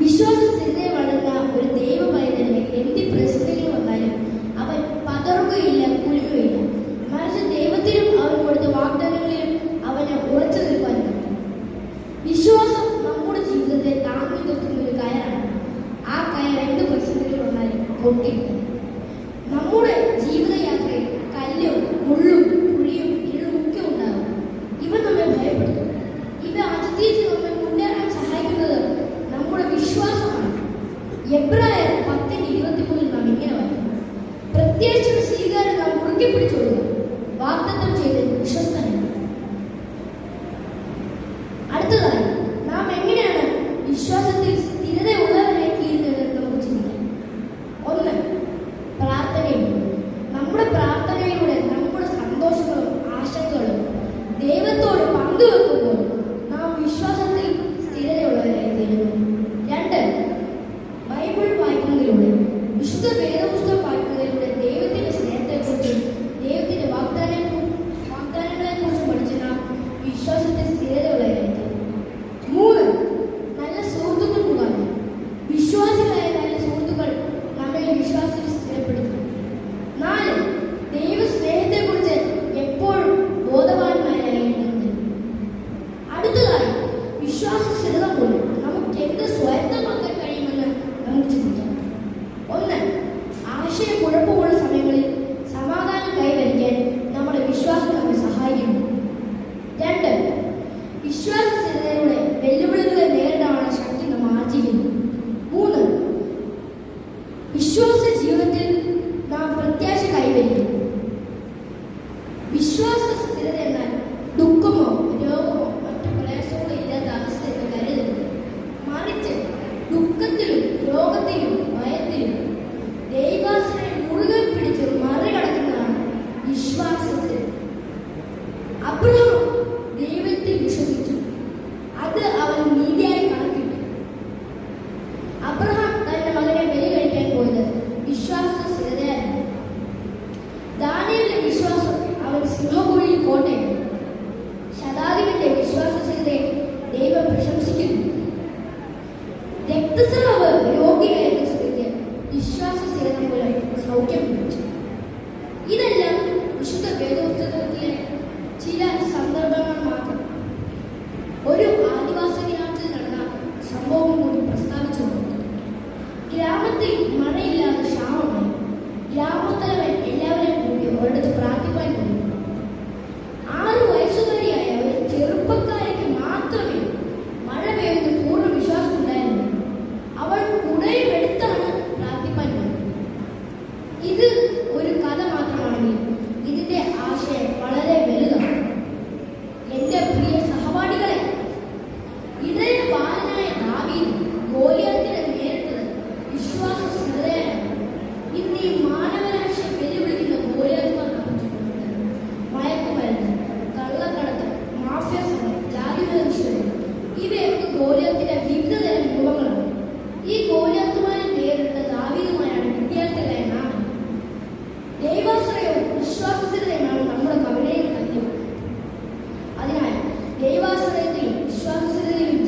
വിശ്വാസസ്ഥിരതയെ വളർന്ന ഒരു ദൈവ പൈതലിന് എന്ത് പ്രശ്നങ്ങൾ വന്നാലും അവൻ പതറുകയില്ല കുലുകയില്ല മറിച്ച് ദൈവത്തിലും അവൻ കൊടുത്ത വാഗ്ദാനങ്ങളിലും അവന് ഉറച്ചു നിൽക്കാൻ വിശ്വാസം നമ്മുടെ ജീവിതത്തെ താങ്ങി നിർത്തുന്ന ഒരു കയറാണ്. ആ കയർ എന്ത് പ്രശ്നത്തിൽ വന്നാലും പൊട്ടിയിട്ടുണ്ട് മുറുക്കിപ്പിടിച്ചോളുക വാഗ്ദത്തം ചെയ്ത് വിശ്വസ്തനാണ് അടുത്തതായി നാം എങ്ങനെയാണ് വിശ്വാസത്തിൽ സ്ഥിരതയുള്ളവരായി തീരുന്നത് ഒന്ന് പ്രാർത്ഥനയിലൂടെ നമ്മുടെ പ്രാർത്ഥനയിലൂടെ നമ്മുടെ സന്തോഷങ്ങളും ആശകളും ദൈവത്തോട് പങ്കുവെക്കുമ്പോൾ നാം വിശ്വാസത്തിൽ സ്ഥിരതയുള്ളവരായി തീരുന്നു. രണ്ട് ബൈബിൾ വായിക്കുന്നതിലൂടെ വിശുദ്ധ വേദപുസ്തകം വിശ്വാസത്തിലൂടെ വെല്ലുവിളികളെ നേരിടാനുള്ള ശക്തി നാം ആർജിക്കുന്നു മൂന്ന് വിശ്വാസ 令和世代に出発する